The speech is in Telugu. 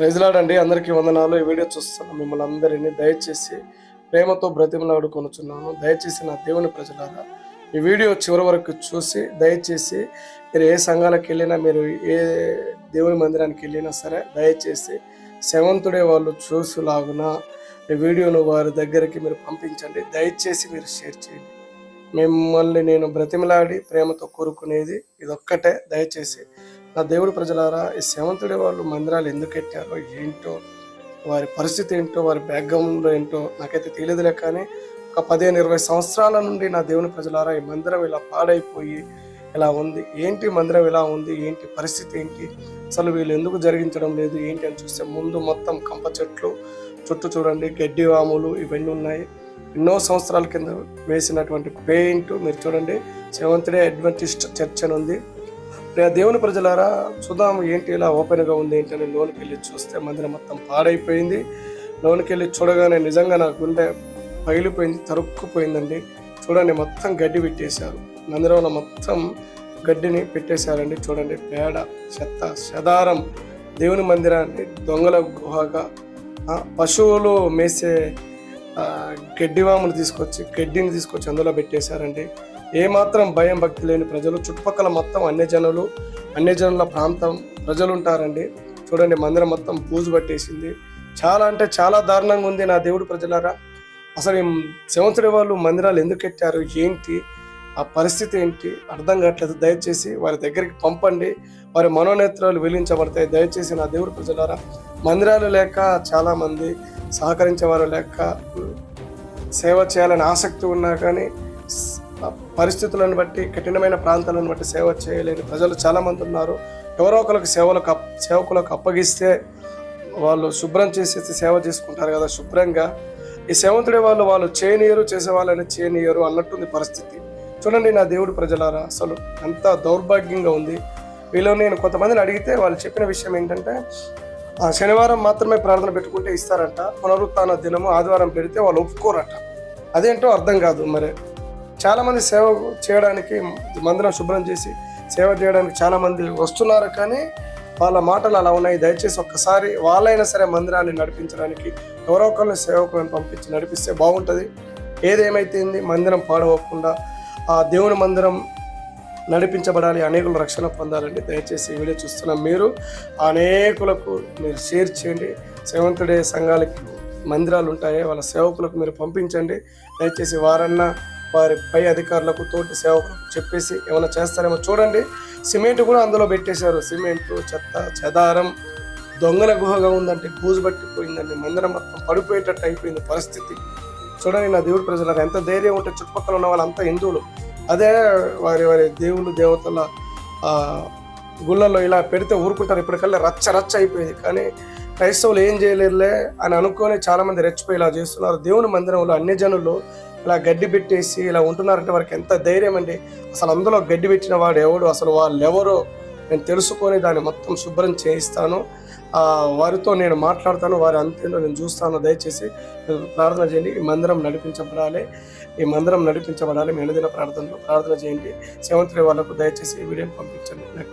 ప్రజలాడండి అందరికీ వందనాలు. ఈ వీడియో చూస్తున్న మిమ్మల్ని అందరినీ దయచేసి ప్రేమతో బ్రతిమలాడుకొనుచున్నాను. దయచేసి నా దేవుని ప్రజలారా ఈ వీడియో చివరి వరకు చూసి దయచేసి మీరు ఏ సంఘాలకు వెళ్ళినా మీరు ఏ దేవుని మందిరానికి వెళ్ళినా సరే దయచేసి సెవంతుడే వాళ్ళు చూసులాగున ఈ వీడియోను వారి దగ్గరికి మీరు పంపించండి. దయచేసి మీరు షేర్ చేయండి. మిమ్మల్ని నేను బ్రతిమలాడి ప్రేమతో కోరుకునేది ఇదొక్కటే. దయచేసి నా దేవుడు ప్రజలారా ఈ సెవంతుడి వాళ్ళు మందిరాలు ఎందుకు పెట్టారో ఏంటో వారి పరిస్థితి ఏంటో వారి బ్యాక్గ్రౌండ్ ఏంటో నాకైతే తెలియదులే కానీ ఒక పదిహేను ఇరవై సంవత్సరాల నుండి నా దేవుని ప్రజలారా ఈ మందిరం ఇలా పాడైపోయి ఇలా ఉంది. ఏంటి మందిరం ఇలా ఉంది? ఏంటి పరిస్థితి ఏంటి? అసలు వీళ్ళు ఎందుకు జరిగించడం లేదు? ఏంటి అని చూస్తే ముందు మొత్తం కంప చెట్లు చుట్టూ చూడండి గడ్డి వాములు ఇవన్నీ ఉన్నాయి. ఎన్నో సంవత్సరాల కింద వేసినటువంటి పెయింట్ మీరు చూడండి సెవెంత్ డే అడ్వెంటిస్ట్ చర్చ్ అని ఉంది. ప్రియ దేవుని ప్రజలారా చూద్దాం ఏంటి ఇలా ఓపెన్గా ఉంది ఏంటి అని లోనికి వెళ్ళి చూస్తే మందిరం మొత్తం పాడైపోయింది. లోనికి వెళ్ళి చూడగానే నిజంగా నా గుండె పగిలిపోయింది తరుక్కుపోయిందండి. చూడండి మొత్తం గడ్డి పెట్టేశారు. మందిరంలో మొత్తం గడ్డిని పెట్టేశారండి. చూడండి పేడ చెత్త శదారం దేవుని మందిరాన్ని దొంగల గుహగా పశువులు మేసే గడ్డివాములు తీసుకొచ్చి గడ్డిని తీసుకొచ్చి అందులో పెట్టేశారండి. ఏమాత్రం భయం భక్తి లేని ప్రజలు చుట్టుపక్కల మొత్తం అన్యజనులు అన్యజనుల ప్రాంతం ప్రజలు ఉంటారండి చూడండి మందిరం మొత్తం పూజు పట్టేసింది. చాలా అంటే చాలా దారుణంగా ఉంది నా దేవుడు ప్రజలారా. అసలు ఈ సంవత్సరం వాళ్ళు మందిరాలు ఎందుకు కట్టారు ఏంటి ఆ పరిస్థితి ఏంటి అర్థం కావట్లేదు. దయచేసి వారి దగ్గరికి పంపండి. వారి మనోనేత్రాలు వెలించబడతాయి దయచేసి నా దేవుడు ప్రజలారా మందిరాలు లేక చాలామంది సహకరించేవారు లేక సేవ చేయాలని ఆసక్తి ఉన్నా కానీ పరిస్థితులను బట్టి కఠినమైన ప్రాంతాలను బట్టి సేవ చేయలేని ప్రజలు చాలామంది ఉన్నారు. ఎవరో ఒకరికి సేవలకు సేవకులకు అప్పగిస్తే వాళ్ళు శుభ్రం చేసేసి సేవ చేసుకుంటారు కదా శుభ్రంగా. ఈ సేవంతుడే వాళ్ళు వాళ్ళు చేయనీయరు చేసే వాళ్ళని చేయనీయరు అన్నట్టుంది పరిస్థితి. చూడండి నా దేవుడు ప్రజలారా అసలు ఎంత దౌర్భాగ్యంగా ఉంది. వీళ్ళు నేను కొంతమందిని అడిగితే వాళ్ళు చెప్పిన విషయం ఏంటంటే శనివారం మాత్రమే ప్రార్థన పెట్టుకుంటే ఇస్తారంట పునరుత్న దినము ఆదివారం పెడితే వాళ్ళు ఒప్పుకోరట. అదేంటో అర్థం కాదు మరి. చాలామంది సేవ చేయడానికి మందిరం శుభ్రం చేసి సేవ చేయడానికి చాలామంది వస్తున్నారు కానీ వాళ్ళ మాటలు అలా ఉన్నాయి. దయచేసి ఒక్కసారి వాళ్ళైనా సరే మందిరాన్ని నడిపించడానికి ఎవరో ఒకరిని సేవకులను పంపించి నడిపిస్తే బాగుంటుంది. ఏదేమైతేంది? మందిరం పాడవకుండా ఆ దేవుని మందిరం నడిపించబడాలి. అనేకులు రక్షణ పొందాలండి. దయచేసి ఈ వీడియో చూస్తున్న మీరు అనేకులకు మీరు షేర్ చేయండి. సెవెంత్ డే సంఘాలకి మందిరాలు ఉంటాయి వాళ్ళ సేవకులకు మీరు పంపించండి. దయచేసి వారన్నా వారి పై అధికారులకు తోటి సేవకులకు చెప్పేసి ఏమైనా చేస్తారేమో చూడండి. సిమెంట్ కూడా అందులో పెట్టేశారు. సిమెంట్ చెత్త చెదారం దొంగల గుహగా ఉందంటే బూజు పట్టిపోయిందండి. మందిరం మొత్తం పడిపోయేటట్టు అయిపోయింది పరిస్థితి. చూడండి నా దేవుడి ప్రజలకు ఎంత ధైర్యం ఉంటే చుట్టుపక్కల ఉన్న వాళ్ళంతా హిందువులు. అదే వారి వారి దేవుళ్ళు దేవతల గుళ్ళల్లో ఇలా పెడితే ఊరుకుంటారు. ఇప్పటికల్లా రచ్చ రచ్చ అయిపోయింది. కానీ క్రైస్తవులు ఏం చేయలేరులే అని అనుకొని చాలామంది రెచ్చిపోయి ఇలా చేస్తున్నారు. దేవుని మందిరంలో అన్ని జనులు ఇలా గడ్డి పెట్టేసి ఇలా ఉంటున్నారంటే వారికి ఎంత ధైర్యం అండి. అసలు అందులో గడ్డి పెట్టిన వాడు ఎవడు? అసలు వాళ్ళు ఎవరో నేను తెలుసుకొని దాన్ని మొత్తం శుభ్రం చేయిస్తాను. వారితో నేను మాట్లాడతాను. వారి అంతేందో నేను చూస్తాను. దయచేసి ప్రార్థన చేయండి. ఈ మందిరం నడిపించబడాలి. ఈ మందిరం నడిపించబడాలి. మీ అనుదిన ప్రార్థనలో ప్రార్థన చేయండి. సెవెంత్ వాళ్ళకు దయచేసి ఈ వీడియోని పంపించండి.